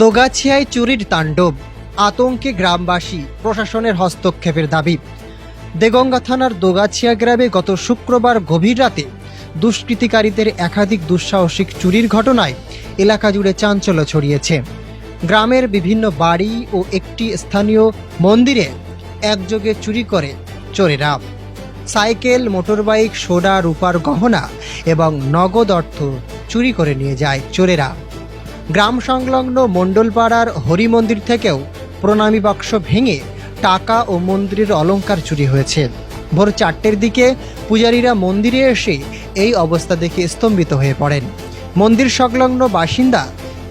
দোগাছিয়ায় চুরির তাণ্ডব, আতঙ্কে গ্রামবাসী প্রশাসনের হস্তক্ষেপের দাবি। দেগঙ্গা থানার দোগাছিয়া গ্রামে গত শুক্রবার গভীর রাতে দুষ্কৃতিকারীদের একাধিক দুঃসাহসিক চুরির ঘটনায় এলাকা জুড়ে চাঞ্চল্য ছড়িয়েছে। গ্রামের বিভিন্ন বাড়ি ও একটি স্থানীয় মন্দিরে একযোগে চুরি করে চোরেরা। সাইকেল, মোটরবাইক, সোডা, রূপার গহনা এবং নগদ অর্থ চুরি করে নিয়ে যায় চোরেরা। গ্রাম সংলগ্ন মণ্ডলপাড়ার হরি মন্দির থেকেও প্রণামী বাক্স ভেঙে টাকা ও মন্দিরের অলংকার চুরি হয়েছে। ভোর চারটের দিকে পূজারীরা মন্দিরে এসে এই অবস্থা দেখে স্তম্ভিত হয়ে পড়েন। মন্দির সংলগ্ন বাসিন্দা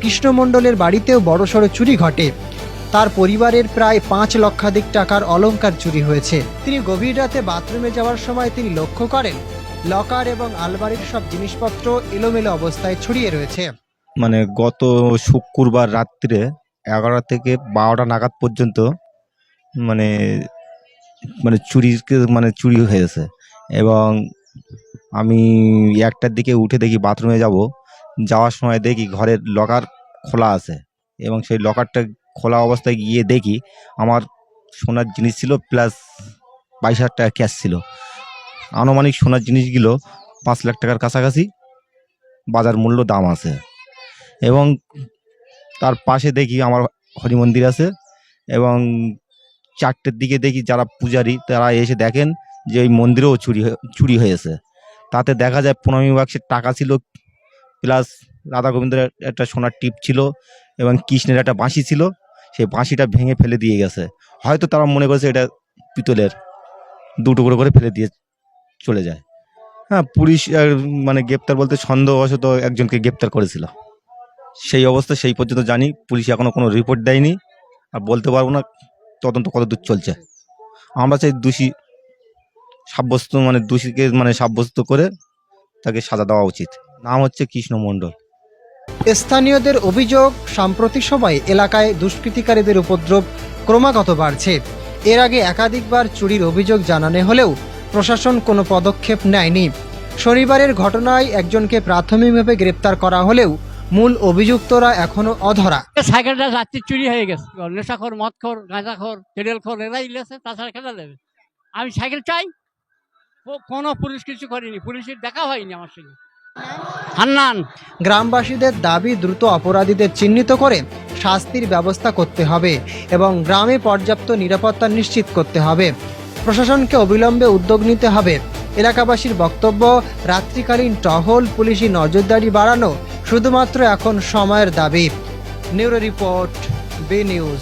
কৃষ্ণমণ্ডলের বাড়িতেও বড়সড় চুরি ঘটে। তার পরিবারের প্রায় পাঁচ লক্ষাধিক টাকার অলংকার চুরি হয়েছে। তিনি গভীর রাতে বাথরুমে যাওয়ার সময় তিনি লক্ষ্য করেন, লকার এবং আলমারির সব জিনিসপত্র এলোমেলো অবস্থায় ছড়িয়ে রয়েছে। মানে গত শুক্রবার রাত্রে এগারোটা থেকে বারোটা নাগাদ পর্যন্ত মানে মানে চুরি মানে চুরি হয়েছে এবং আমি একটার দিকে উঠে দেখি বাথরুমে যাব। যাওয়ার সময় দেখি ঘরের লকার খোলা আছে এবং সেই লকারটা খোলা অবস্থায় গিয়ে দেখি আমার সোনার জিনিস ছিল প্লাস বাইশ হাজার টাকা ক্যাশ ছিল। আনুমানিক সোনার জিনিসগুলো পাঁচ লাখ টাকার কাছাকাছি বাজার মূল্য দাম আছে। এবং তার পাশে দেখি আমার হরি মন্দির আছে এবং চারটের দিকে দেখি যারা পূজারী তারা এসে দেখেন যে ওই মন্দিরেও চুরি চুরি হয়েছে। তাতে দেখা যায় প্রণামী বাক্সের টাকা ছিল, প্লাস রাধা গোবিন্দের একটা সোনার টিপ ছিল এবং কৃষ্ণের একটা বাঁশি ছিল, সেই বাঁশিটা ভেঙে ফেলে দিয়ে গেছে। হয়তো তারা মনে করেছে এটা পিতলের দুটো করে করে ফেলে দিয়ে চলে যায়। হ্যাঁ পুলিশ মানে গ্রেপ্তার বলতে সন্দেহবশত একজনকে গ্রেপ্তার করেছিল। সেই অবস্থা সেই পর্যন্ত জানি। পুলিশ এখনও কোনো রিপোর্ট দেয়নি। আর বলতে পারব না তদন্ত কত দূর চলছে। আমরা চাই দোষী সাব্যস্ত মানে দোষীকে মানে সাব্যস্ত করে তাকে সাজা দেওয়া উচিত। নাম হচ্ছে কৃষ্ণ মণ্ডল। স্থানীয়দের অভিযোগ, সাম্প্রতিক সময়ে এলাকায় দুষ্কৃতিকারীদের উপদ্রব ক্রমাগত বাড়ছে। এর আগে একাধিকবার চুরির অভিযোগ জানানো হলেও প্রশাসন কোনো পদক্ষেপ নেয়নি। শনিবারের ঘটনায় একজনকে প্রাথমিকভাবে গ্রেপ্তার করা হলেও মূল অভিযুক্তরা এখনও অধরা। সাইকেলটা রাত্রি চুরি হয়ে গেছে। নেশাখোর মদখোর গাঁজাখোর কেডেলখোর এরাই লেছে তাছাড়া খেলা দেবে। আমি সাইকেল চাই কোনো পুলিশ কিছু করেনি পুলিশের দেখা হয়নি আমার সঙ্গে। হান্নান। গ্রামবাসীদের দাবি দ্রুত অপরাধীদের চিহ্নিত করে শাস্তির ব্যবস্থা করতে হবে এবং গ্রামে পর্যাপ্ত নিরাপত্তা নিশ্চিত করতে হবে। প্রশাসনকে অবিলম্বে উদ্যোগ নিতে হবে। এলাকাবাসীর বক্তব্য রাত্রিকালীন টহল পুলিশি নজরদারি বাড়ানো শুধুমাত্র এখন সময়ের দাবি। Neuro report B news.